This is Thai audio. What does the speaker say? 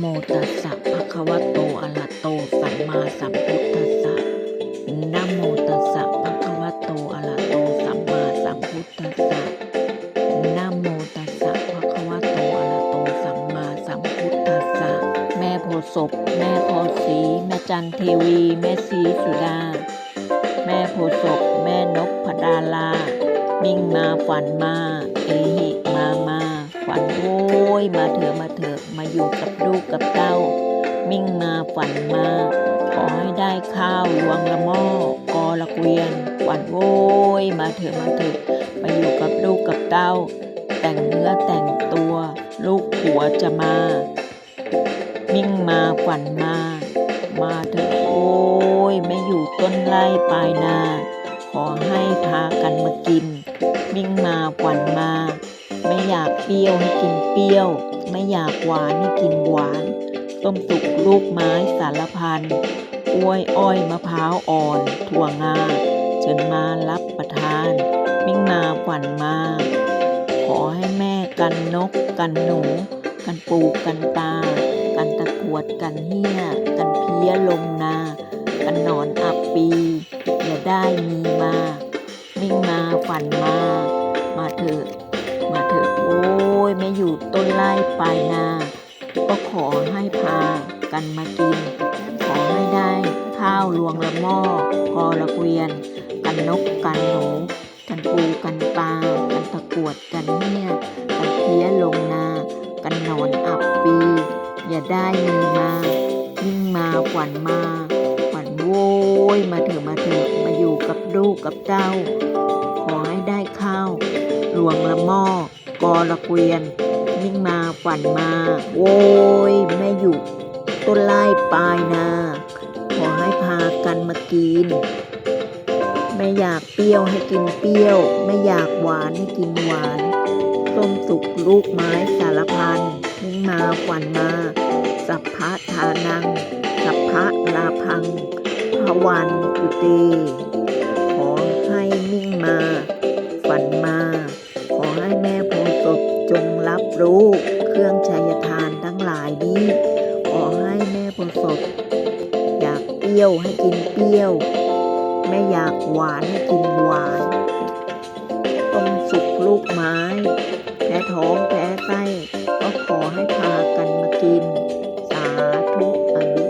โมตัสสะภะคะวะโตอะระโตสัมมาสัมพุทธัสสะนะโมตัสสะภะคะวะโตอะระโตสัมมาสัมพุทธัสสะนะโมตัสสะภะคะวะโตอะระโตสัมมาสัมพุทธัสสะแม่โพศพแม่พอสีแม่จันเทวี แม่สีสุดา แม่โพศพแม่นพพดาลามิ่งมาฝันมา เอหิมามาฝันโว้ยมาเถอะมา กับเต้ามิ่งมาฝันมา ขอให้ได้ข้าวลวงละหม้อกอละเกวียนฝันโว้ยมาเถอะมาเถอะมาอยู่กับลูกกับเต้า แต่งเนื้อแต่งตัว ลูกผัวจะมา มิ่งมาฝันมา มาเถอะโอ้ยไม่อยู่ต้นไร่ปลายนา ขอให้พากันมากิน มิ่งมาฝันมา ไม่อยากเปรี้ยวให้กินเปรี้ยว ไม่อยากหวานให้กินหวาน ต้มสุกลูกไม้สารพันกล้วยอ้อยมะพร้าวอ่อนถั่วงา เชิญมารับประทาน มิ่งมาฝันมา ขอให้แม่กันนกกันหนู กันปูกันตากันตะกวดกันเหี้ย กันเพี้ยลงนา กันหนอนอับปีอย่าได้มีมา มิ่งมาฝันมา มาเถอะมาเถอะโอ้ ยไม่อยู่ต้นไร่ปลายนา ก็ขอให้พากันมากิน ขอให้ได้ข้าวลวงละหม้อกอละเกวียน กันนกกันหนูกันปูกันปลากันตะกวดกันเหี้ยกันเพี้ยลงนา กันนอนอับปี อย่าได้มีมา ยิ่งมาฝันมาฝันโว้ยมาเถอะมาเถอะมาอยู่กับลูกกับเจ้า ขอให้ได้ข้าวหลวงละหม้อ กอละเกวียนยิ่งมาฝันมา โว้ยแม่อยู่ ต้นไร่ปลายนา ขอให้พากันมากิน ไม่อยากเปรี้ยวให้กินเปรี้ยว ไม่อยากหวานให้กินหวาน ส้มสุกลูกไม้สารพันมิ่งมาฝันมา สัพพะทานัง สัพพะลาพังพวันตุเต รู้เครื่องชัยทานทั้งหลายนี้ขอให้แม่ประสบ อยากเปรี้ยวให้กินเปรี้ยว แม่อยากหวานให้กินหวานต้มสุกลูกไม้แพ้ท้องแพ้ไส้ก็ขอให้พากันมากิน สาธุอายุวัน